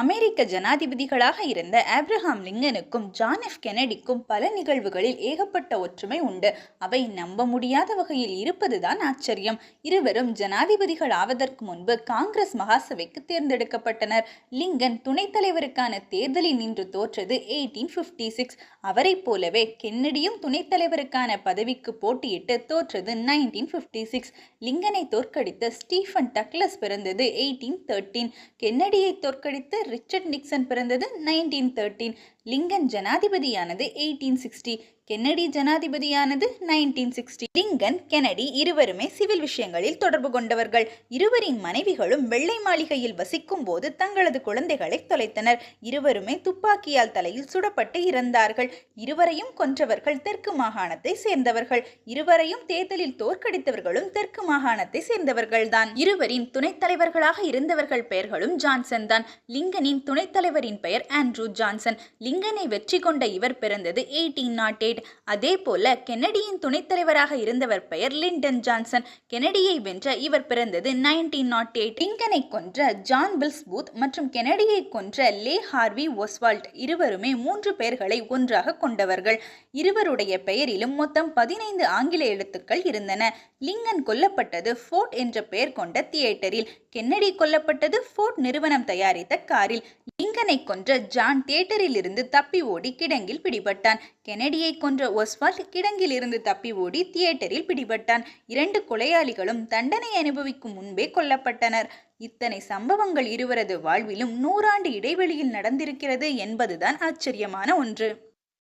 அமெரிக்க ஜனாதிபதிகளாக இருந்த ஆப்ரஹாம் லிங்கனுக்கும் ஜான் எஃப் கெனடிக்கும் பல நிகழ்வுகளில் ஏகப்பட்ட ஒற்றுமை உண்டு. அவை நம்ப முடியாத வகையில் இருப்பதுதான் ஆச்சரியம். இருவரும் ஜனாதிபதிகள் ஆவதற்கு முன்பு காங்கிரஸ் மகாசபைக்கு தேர்ந்தெடுக்கப்பட்டனர். லிங்கன் துணைத் தலைவருக்கான தேர்தலில் நின்று தோற்றது எயிட்டீன் ஃபிஃப்டி சிக்ஸ். அவரைப் போலவே கென்னடியும் துணைத் தலைவருக்கான பதவிக்கு போட்டியிட்டு தோற்றது நைன்டீன் ஃபிஃப்டி சிக்ஸ். லிங்கனை தோற்கடித்த ஸ்டீஃபன் டக்லஸ் பிறந்தது எயிட்டீன் தேர்ட்டீன். கென்னடியை தோற்கடித்து ரிச்சர்ட் நிக்சன் பிறந்தது நைன்டீன் தேர்ட்டீன் லிங்கன் ஜனாதிபதியானது எயிட்டீன் சிக்ஸ்டி கென்னடி ஜனாதிபதியானது நைன்டீன் சிக்ஸ்டி லிங்கன் கெனடி இருவருமே சிவில் விஷயங்களில் தொடர்பு கொண்டவர்கள். இருவரின் மனைவிகளும் வெள்ளை மாளிகையில் வசிக்கும் போது தங்களது குழந்தைகளை தொலைத்தனர். இருவருமே துப்பாக்கியால் தலையில் சுடப்பட்டு இறந்தார்கள். இருவரையும் கொன்றவர்கள் தெற்கு மாகாணத்தை சேர்ந்தவர்கள். இருவரையும் தேர்தலில் தோற்கடித்தவர்களும் தெற்கு மாகாணத்தை சேர்ந்தவர்கள்தான். இருவரின் துணைத் தலைவர்களாக இருந்தவர்கள் பெயர்களும் ஜான்சன் தான். லிங்கனின் துணைத் தலைவரின் பெயர் ஆண்ட்ரூ ஜான்சன். லிங்கனை வெற்றி கொண்ட இவர் பிறந்தது எயிட்டீன் நாட் எயிட் அதே போல கென்னடியின் துணைத் தலைவராக இருந்தவர் பெயர் லிண்டன் ஜான்சன் கெனடியை வென்ற இவர் பிறந்தது நைன்டீன் நாட் எயிட் டிங்கனை கொன்ற ஜான் பில்ஸ் பூத் மற்றும் கெனடியை கொன்ற லே ஹார்வி ஒஸ்வால்ட் இருவருமே மூன்று பெயர்களை ஒன்றாக கொண்டவர்கள். இருவருடைய பெயரிலும் மொத்தம் பதினைந்து ஆங்கில எழுத்துக்கள் இருந்தன. லிங்கன் கொல்லப்பட்டது ஃபோர்ட் என்ற பெயர் கொண்ட தியேட்டரில். கென்னடி கொல்லப்பட்டது ஃபோர்ட் நிறுவனம் தயாரித்த காரில். லிங்கனை கொன்ற ஜான் தியேட்டரில் இருந்து தப்பி ஓடி கிடங்கில் பிடிபட்டான். கெனடியை கொன்ற ஒஸ்வால்ட் கிடங்கில் இருந்து தப்பி ஓடி தியேட்டரில் பிடிபட்டான். இரண்டு கொலையாளிகளும் தண்டனை அனுபவிக்கும் முன்பே கொல்லப்பட்டனர். இத்தனை சம்பவங்கள் இருவரது வாழ்விலும் நூறாண்டு இடைவெளியில் நடந்திருக்கிறது என்பதுதான் ஆச்சரியமான ஒன்று.